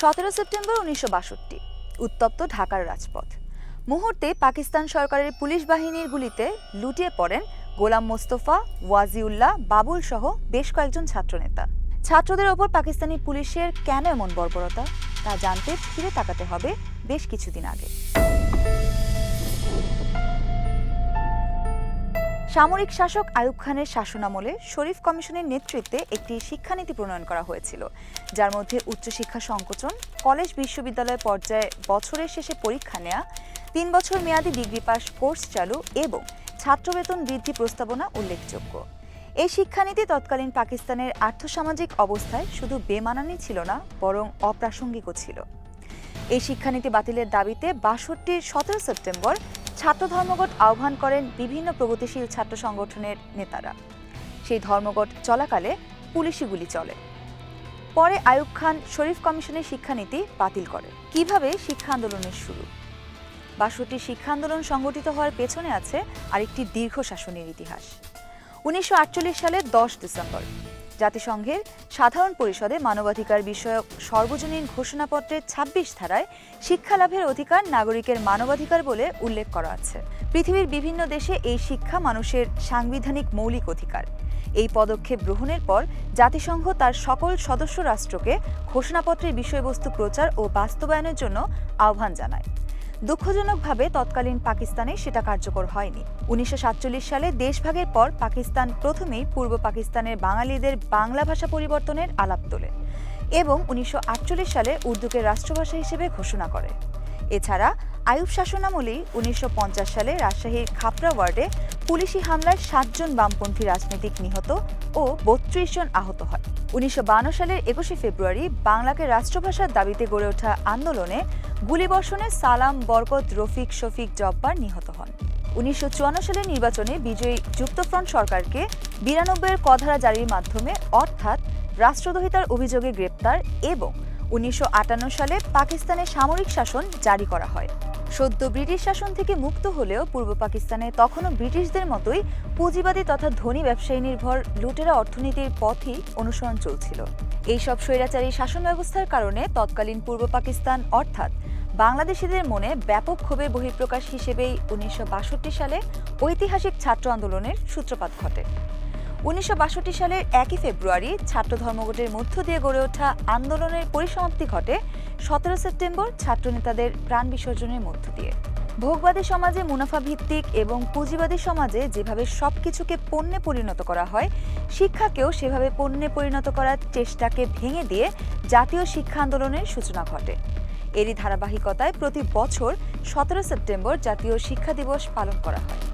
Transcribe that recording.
সতেরো সেপ্টেম্বর উনিশশো বাষট্টি, উত্তপ্ত ঢাকার রাজপথ। মুহূর্তে পাকিস্তান সরকারের পুলিশ বাহিনীর গুলিতে লুটিয়ে পড়েন গোলাম মোস্তফা, ওয়াজিউল্লাহ, বাবুল সহ বেশ কয়েকজন ছাত্রনেতা। ছাত্রদের ওপর পাকিস্তানি পুলিশের কেন এমন বর্বরতা? তা জানতে ফিরে তাকাতে হবে বেশ কিছুদিন আগে। সামরিক শাসক আয়ুব খানের শাসনামলে শরীফ কমিশনের নেতৃত্বে একটি শিক্ষানীতি প্রণয়ন করা হয়েছিল, যার মধ্যে উচ্চশিক্ষা সংকোচন, কলেজ বিশ্ববিদ্যালয় পর্যায়ে বছরের শেষে পরীক্ষা নেওয়া তিন বছর মেয়াদী ডিগ্রি পাস কোর্স চালু এবং ছাত্রবেতন বৃদ্ধি প্রস্তাবনা উল্লেখযোগ্য। এই শিক্ষানীতি তৎকালীন পাকিস্তানের আর্থসামাজিক অবস্থায় শুধু বেমানানি ছিল না, বরং অপ্রাসঙ্গিকও ছিল। এই শিক্ষানীতি বাতিলের দাবিতে বাষট্টির সতেরো সেপ্টেম্বর ছাত্র ধর্মঘট আহ্বান করেন বিভিন্ন প্রগতিশীল ছাত্র সংগঠনের নেতারা। সেই ধর্মঘট চলাকালে পুলিশি গুলি চলে। পরে আয়ুব খান শরীফ কমিশনের শিক্ষানীতি বাতিল করে। কীভাবে শিক্ষা আন্দোলনের শুরু? বাষট্টি শিক্ষা আন্দোলন সংগঠিত হওয়ার পেছনে আছে আরেকটি দীর্ঘ শাসনের ইতিহাস। উনিশশো আটচল্লিশ সালের দশ ডিসেম্বর। জাতিসংঘের সাধারণ পরিষদে মানবাধিকার বিষয়ক সর্বজনীন ঘোষণাপত্রের ২৬ ধারায় শিক্ষা লাভের অধিকার নাগরিকের মানবাধিকার বলে উল্লেখ করা আছে। পৃথিবীর বিভিন্ন দেশে এই শিক্ষা মানুষের সাংবিধানিক মৌলিক অধিকার। এই পদক্ষেপ গ্রহণের পর জাতিসংঘ তার সকল সদস্য রাষ্ট্রকে ঘোষণাপত্রের বিষয়বস্তু প্রচার ও বাস্তবায়নের জন্য আহ্বান জানায়। দুঃখজনকভাবে তৎকালীন পাকিস্তানে সেটা কার্যকর হয়নি। উনিশশো সাতচল্লিশ সালে দেশভাগের পর পাকিস্তান প্রথমেই পূর্ব পাকিস্তানের বাঙালিদের বাংলা ভাষা পরিবর্তনের আলাপ তোলে এবং উনিশশো আটচল্লিশ সালে উর্দুকে রাষ্ট্রভাষা হিসেবে ঘোষণা করে। এছাড়া আয়ুব শাসনামলেই উনিশশো পঞ্চাশ সালে রাজশাহীর খাপড়া ওয়ার্ডে পুলিশি হামলায় সাতজন বামপন্থী রাজনীতিক নিহত ও বত্রিশ জন আহত হয়। উনিশশো সালের একুশে ফেব্রুয়ারি বাংলাকে রাষ্ট্রভাষার দাবিতে গড়ে ওঠা আন্দোলনে গুলিবর্ষণে সালাম, বরকত, রফিক, শফিক, জব্বার নিহত হন। উনিশশো চুয়ান্ন সালের নির্বাচনে বিজয়ী যুক্তফ্রন্ট সরকারকে বিরানব্বইয়ের কধারা জারির মাধ্যমে অর্থাৎ রাষ্ট্রদ্রোহিতার অভিযোগে গ্রেপ্তার এবং উনিশশো আটান্ন সালে পাকিস্তানে সামরিক শাসন জারি করা হয়। সদ্য ব্রিটিশ শাসন থেকে মুক্ত হলেও পূর্ব পাকিস্তানে তখনও ব্রিটিশদের মতোই পুঁজিবাদী তথা ধনী ব্যবসায়ী নির্ভর লুটেরা অর্থনীতির পথই অনুসরণ চলছিল। এইসব স্বৈরাচারী শাসন ব্যবস্থার কারণে তৎকালীন পূর্ব পাকিস্তান অর্থাৎ বাংলাদেশিদের মনে ব্যাপক ক্ষোভের বহিঃপ্রকাশ হিসেবেই উনিশশো বাষট্টি সালে ঐতিহাসিক ছাত্র আন্দোলনের সূত্রপাত ঘটে। উনিশশো বাষট্টি সালের একই ফেব্রুয়ারি ছাত্র ধর্মঘটের মধ্য দিয়ে গড়ে ওঠা আন্দোলনের পরিসমাপ্তি ঘটে সতেরো সেপ্টেম্বর ছাত্রনেতাদের প্রাণ বিসর্জনের মধ্য দিয়ে। ভোগবাদী সমাজে মুনাফা ভিত্তিক এবং পুঁজিবাদী সমাজে যেভাবে সবকিছুকে পণ্যে পরিণত করা হয়, শিক্ষাকেও সেভাবে পণ্যে পরিণত করার চেষ্টাকে ভেঙে দিয়ে জাতীয় শিক্ষা আন্দোলনের সূচনা ঘটে। এরই ধারাবাহিকতায় প্রতি বছর সতেরো সেপ্টেম্বর জাতীয় শিক্ষা দিবস পালন করা হয়।